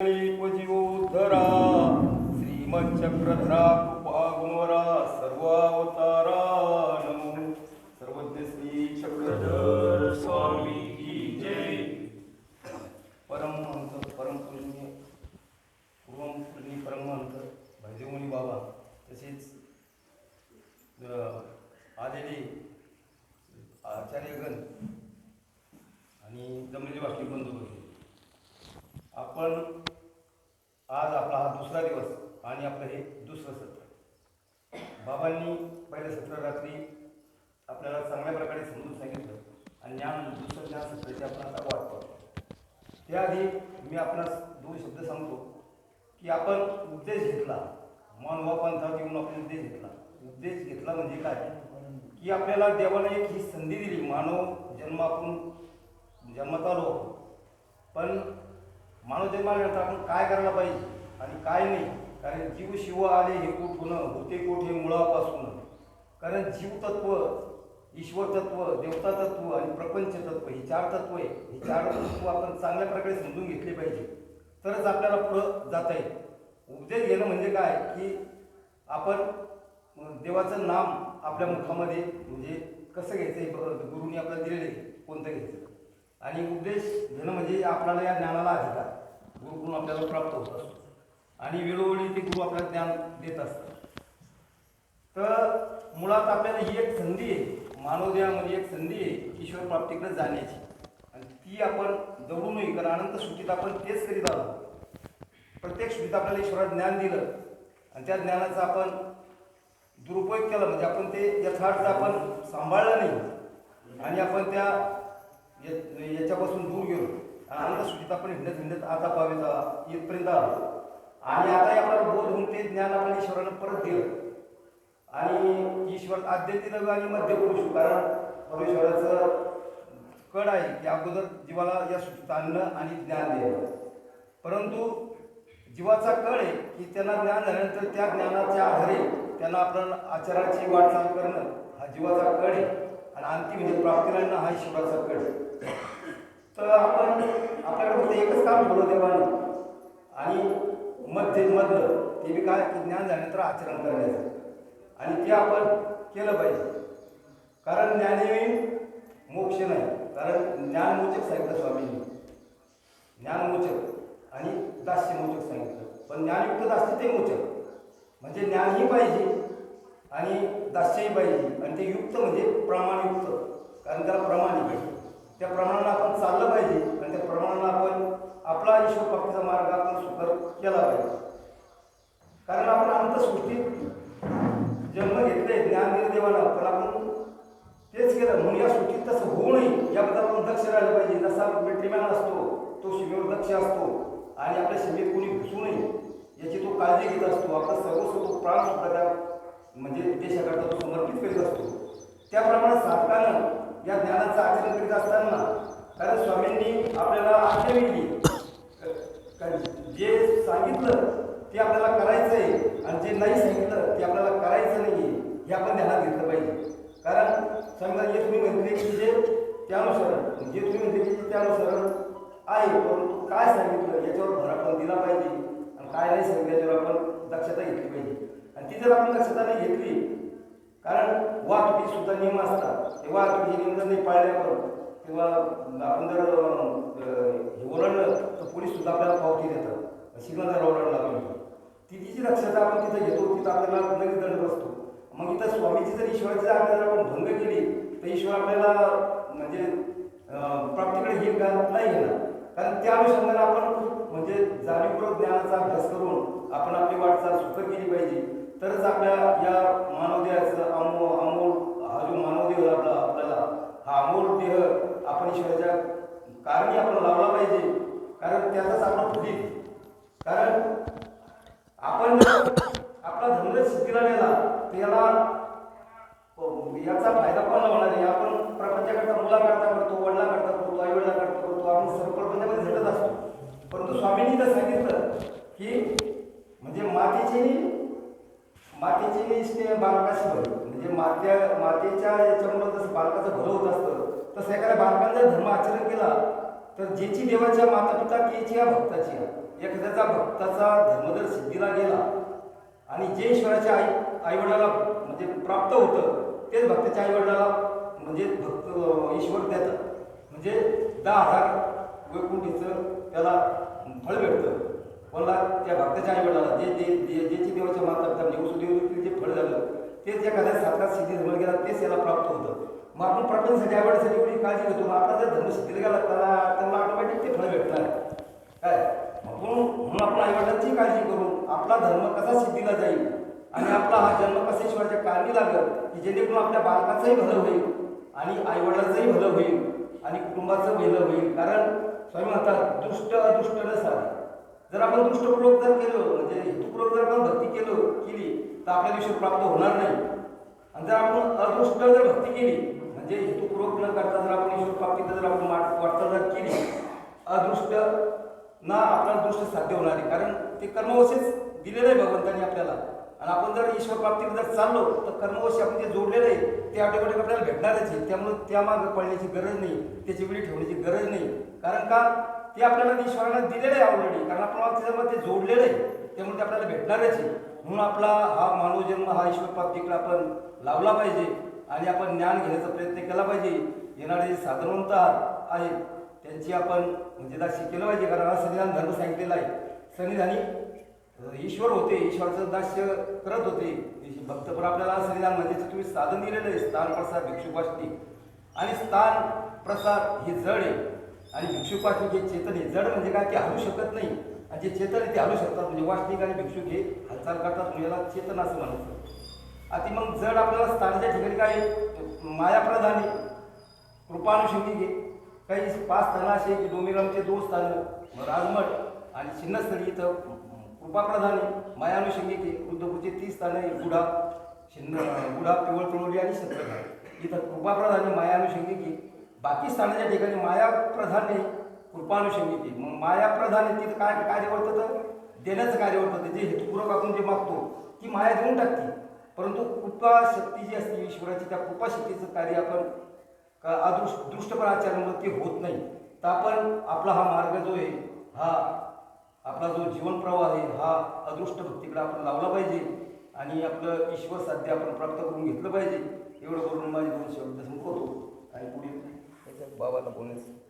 उपजीवोद्धरा आपण आज आपला हा दुसरा दिवस आणि आपलं हे दुसरं सत्र. बाबांनी पहिल्या सत्र रात्री आपल्याला चांगल्या प्रकारे समजून सांगितलं आणि ज्ञान दुसरं ज्ञान सत्राचे आपण आता वाटतो त्याआधी मी आपणास दोन शब्द सांगतो की आपण उद्देश घेतला मानवा पंथात येऊन आपण उद्देश घेतला. उद्देश घेतला म्हणजे काय? की आपल्याला देवाने एक ही संधी दिली मानव जन्म आपण जन्मात आलो पण मानव जन्मानंतर आपण काय करायला पाहिजे आणि काय नाही? कारण जीव शिव आले हे कुठून? होते कोठे? मुळापासून. कारण जीव तत्व ईश्वर तत्व देवता तत्व आणि प्रपंच तत्व ही चार तत्व आहे ही चार तत्व आपण चांगल्या प्रकारे समजून घेतली पाहिजे. तरच आपल्याला पुढं जाता येईल. उपदेश घेणं म्हणजे काय? की आपण देवाचं नाम आपल्या मुखामध्ये म्हणजे कसं घ्यायचं हे ब- गुरुनी आपल्याला दिलेलं आहे. कोणतं घ्यायचं? आणि उपदेश घेणं म्हणजे आपल्याला या ज्ञानाला अधिकार. गुरुकुल आपल्याला प्राप्त होतात आणि वेळोवेळी ते गुरु आपल्याला ज्ञान देत असतात. तर मुळात आपल्याला ही एक संधी आहे. मानवदेहामध्ये एक संधी आहे ईश्वर प्राप्तीकडे जाण्याची. आणि ती आपण जवळू नये कारण अनंत सुटीत आपण तेच करीत आहोत. प्रत्येक सुटीत आपल्याला ईश्वरात ज्ञान दिलं. आणि त्या ज्ञानाचा आपण दुरुपयोग केला. म्हणजे आपण ते यथार्थ आपण सांभाळलं नाही. आणि आपण त्या या- याच्यापासून दूर गेलो. आनंद अनंत सुटीत आपण हिंडत हिंडत आता पावित इथपर्यंत आलो. आणि आता आपल्याला बोध होऊन ते ज्ञान आपण ईश्वरानं परत दिलं. आणि ईश्वर आद्य आणि मध्य पुरुष कारण परमेश्वराचं कड आहे की अगोदर जीवाला या सुटीत आणणं आणि ज्ञान देणं. परंतु जीवाचा कळ आहे की त्यांना ज्ञान झाल्यानंतर त्या ज्ञानाच्या आधारे त्यांना आपण आचाराची वाटचाल करणं हा जीवाचा कळ आहे. आणि अंतिम म्हणजे प्राप्ती हा ईश्वराचा कळ आहे. तर आपण आपल्याकडे फक्त एकच काम ठेवलं देवानं. आणि मध्य मधलं ते बी काय? की ज्ञान झाल्यानंतर आचरण करायचं. आणि ते आपण केलं पाहिजे. कारण ज्ञानेवी मोक्ष नाही. कारण ज्ञानमोचक सांगितलं स्वामींनी. ज्ञानमोचक आणि दास्यमोचक सांगितलं. पण ज्ञानयुक्त दास्य ते मोचक. म्हणजे ज्ञानही पाहिजे आणि दास्यही पाहिजे. आणि ते युक्त म्हणजे प्रमाणयुक्त कारण त्याला प्रमाण आहे त्या प्रमाणाला आपण चाललं पाहिजे आणि त्या प्रमाणाला आपण आपला ईश्वर भक्तीचा मार्ग आपण सुकर केला पाहिजे. कारण आपण अंतसृष्टीत जन्म घेतले ज्ञान दिलं देवाला पण आपण तेच केलं. म्हणून या सुट्टीत तसं होऊ नये याबद्दल आपण दक्ष राहिलं पाहिजे. जसा मिलिटरीमॅन असतो तो सीमेवर दक्ष असतो. आणि आपल्या सीमेत कोणी घुसू नये याची तो काळजी घेत असतो. आपला सर्वस्व तो प्राण सुद्धा त्या म्हणजे देशाकरता तो समर्पित करीत असतो. त्याप्रमाणे साधकानं या ज्ञानाचं आचरण करीत असताना कारण स्वामींनी आपल्याला आज्ञा दिली. जे सांगितलं ते आपल्याला करायचं आहे आणि जे नाही सांगितलं ते आपल्याला करायचं नाही हे आपण ध्यानात घेतलं पाहिजे. कारण समजा जे तुम्ही म्हणले की जे त्यानुसार जे तुम्ही म्हणले की त्यानुसार आहे परंतु काय सांगितलं याच्यावर भर आपण दिला पाहिजे आणि काय नाही सांगितलं याच्यावर आपण दक्षता घेतली पाहिजे. आणि ती जर आपण दक्षता नाही घेतली कारण वाहतुकीसुद्धा नियम असतात. ते वाहतुकीचे नियम जर नाही पाळल्यावर किंवा आपण जर हे ओरडलं तर पोलीस सुद्धा आपल्याला पावती देतात. सिग्नल जर ओरडला आपण ती तिची दक्षता आपण तिथं घेतो तिथं आपल्याला लगेच दंड बसतो. मग इथं स्वामीची जर ईश्वराची आज्ञा जर आपण भंग केली तर ईश्वर आपल्याला म्हणजे प्राप्तीकडे येईल का? नाही येणार. कारण त्या अनुषंगाने आपण म्हणजे जाणीवपूर्वक ज्ञानाचा अभ्यास करून आपण आपली वाटचाल सुकर केली पाहिजे. तरच आपल्या या मानवदेहाचं अमो अमोल हा अमोल देह आपण ईश्वराच्या कारणी आपण लावला पाहिजे. कारण त्याचाच आपला पुढील कारण आपण आपला धर्म जर सिद्धीला नेला त्याला हो, याचा फायदा कोणाला होणार आहे आपण प्रपंचाकरता मुलाकरता करतो वडिलाकरता करतो आई करतो आपण सर्व प्रपंचामध्ये झटत असतो. परंतु स्वामींनी तर सांगितलं की म्हणजे मातेची मातीची निष्ठे बालकाशी भर. म्हणजे मात्या मातेच्या याच्यामुळे जसं बालकाचं भलं होत असतं तसं एखाद्या बालकानं जर धर्म आचरण केला तर ज्याची देवाच्या माता पिता तेची या भक्ताची एखाद्याचा भक्ताचा धर्म जर सिद्धीला गेला आणि जे ईश्वराच्या आई आईवडिलाला म्हणजे प्राप्त होतं तेच भक्ताच्या आईवडिलाला म्हणजे भक्त ईश्वर देतात. म्हणजे दहा हजार वैकुंठीचं त्याला फळ भेटतं. कोणाला त्या भक्ताच्या आईवडिलाला जे जे ज्याची देवाच्या माता पिता म्हणजे वसुदेव जे फळ झालं तेच एखाद्या सातारा सिद्धी धर्म गेला तेच याला प्राप्त होतं. मग आपण प्राप्तीसाठी आवडण्यासाठी एवढी काळजी घेतो मग आपला जर धर्म सिद्धीला गेला त्याला त्यांना ऑटोमॅटिक ते फळ भेटणार काय? म्हणून म्हणून आपण आईवडिलांची काळजी करून आपला धर्म कसा सिद्धीला जाईल आणि आपला हा जन्म कसा ईश्वराच्या कारणी लागेल की जेणेकरून आपल्या बालकाचंही भलं होईल आणि आईवडिलांचंही भलं होईल आणि कुटुंबाचं भलं होईल. कारण स्वामी म्हणतात दुष्ट अदुष्ट नसावे जर आपण दुष्टपूर्वक जर केलं म्हणजे हेतुपूर्वक जर आपण भक्ती केलं आपल्या दिवशी आपल्याला प्राप्त होणार नाही. आणि जर आपण अदृष्ट जर भक्ती केली म्हणजे हेतुपूर्वक न करता जर आपण ईश्वर प्राप्तीकडे जर आपण वाटचाल जर केली अदृष्ट ना आपला दृष्ट साध्य होणार आहे कारण ते कर्मवशेच दिलेलं आहे भगवंतांनी आपल्याला. आणि आपण जर ईश्वर प्राप्तीकडे जर चाललो तर कर्मवशी आपण जे जोडलेलं आहे ते ऑटोमॅटिक आपल्याला भेटणारच आहे. त्यामुळे त्यामागं पडण्याची गरज नाही त्याची वेळी ठेवण्याची गरज नाही. कारण का? ते आपल्याला ईश्वरानं दिलेलं आहे ऑलरेडी कारण आपण त्याच्यामध्ये जोडलेलं आहे त्यामुळे ते म्हणजे आपल्याला भेटणारच आहे. म्हणून आपला हा मानव जन्म हा ईश्वर प्राप्तीकडे आपण लावला पाहिजे आणि आपण ज्ञान घेण्याचा प्रयत्न केला पाहिजे. येणारे जे साधनवंत आहेत त्यांची आपण म्हणजे दाशी केलं पाहिजे. कारण हा संविधान धर्म सांगितलेला आहे. संविधानी ईश्वर होते ईश्वराचं दास्य करत होते. भक्तपर आपल्याला संविधान म्हणजे तुम्ही साधन दिलेलं आहे स्थान प्रसाद भिक्षुपाष्टी आणि स्थान प्रसाद हे जड आहे. आणि भिक्षुकाचे जे चेतन आहे जड म्हणजे काय ते हलू शकत नाही. आणि जे चेतन आहे ते हलू शकतात म्हणजे वाष्टिक आणि भिक्षुक हे हालचाल करतात म्हणजे याला चेतन असं म्हणायचं. आता मग जड आपल्याला स्थानाच्या ठिकाणी काय मायाप्रधान आहे. कृपानुषंगी घे काही पाच स्थानं असे की डोंबिरामचे दोन स्थानं राजमठ आणि शिन्नस्थळी इथं कृपाप्रधान आहे. मायानुषंगी घे रुद्रपूरचे तीस स्थानं आहे. गुढा शिन्न गुढा पिवळ पिवळी आणि छत्रघाट इथं कृपाप्रधान आहे मायानुषंगी घे बाकी स्थानाच्या ठिकाणी मायाप्रधान आहे कृपानुषंगिक आहे. मग मायाप्रधान आहे तिथं काय कार्य तर? देण्याचं कार्य वर्ततं जे हेतुपूर्वक आपण जे मागतो ती माया देऊन टाकते. परंतु कृपा शक्ती जी असते ईश्वराची त्या कृपा शक्तीचं कार्य आपण का अदृष्ट दृष्टपर ते होत नाही. तर आपण आपला हा मार्ग जो आहे हा आपला जो जीवन प्रवाह आहे हा अदृष्ट भक्तीकडे आपण लावला पाहिजे. आणि आपलं ईश्वर साध्य आपण प्राप्त करून घेतलं पाहिजे. एवढं करून माझे दोन शब्द संपवतो. आणि पुढे बाबाला बोलण्याचं